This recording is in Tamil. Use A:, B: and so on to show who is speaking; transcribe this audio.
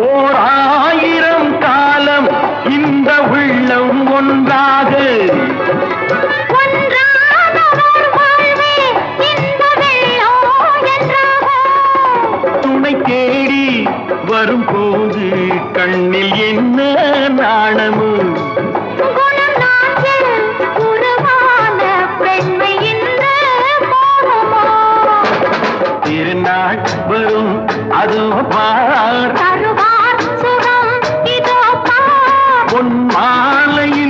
A: ஓர் ஆயிரம் காலம் இந்த உள்ளம் ஒன்றாக துணை தேடி வரும்போது கண்ணில் என்ன
B: மோகமோ?
A: திருநாள் வரும் தருவார். பொன் மாலையில்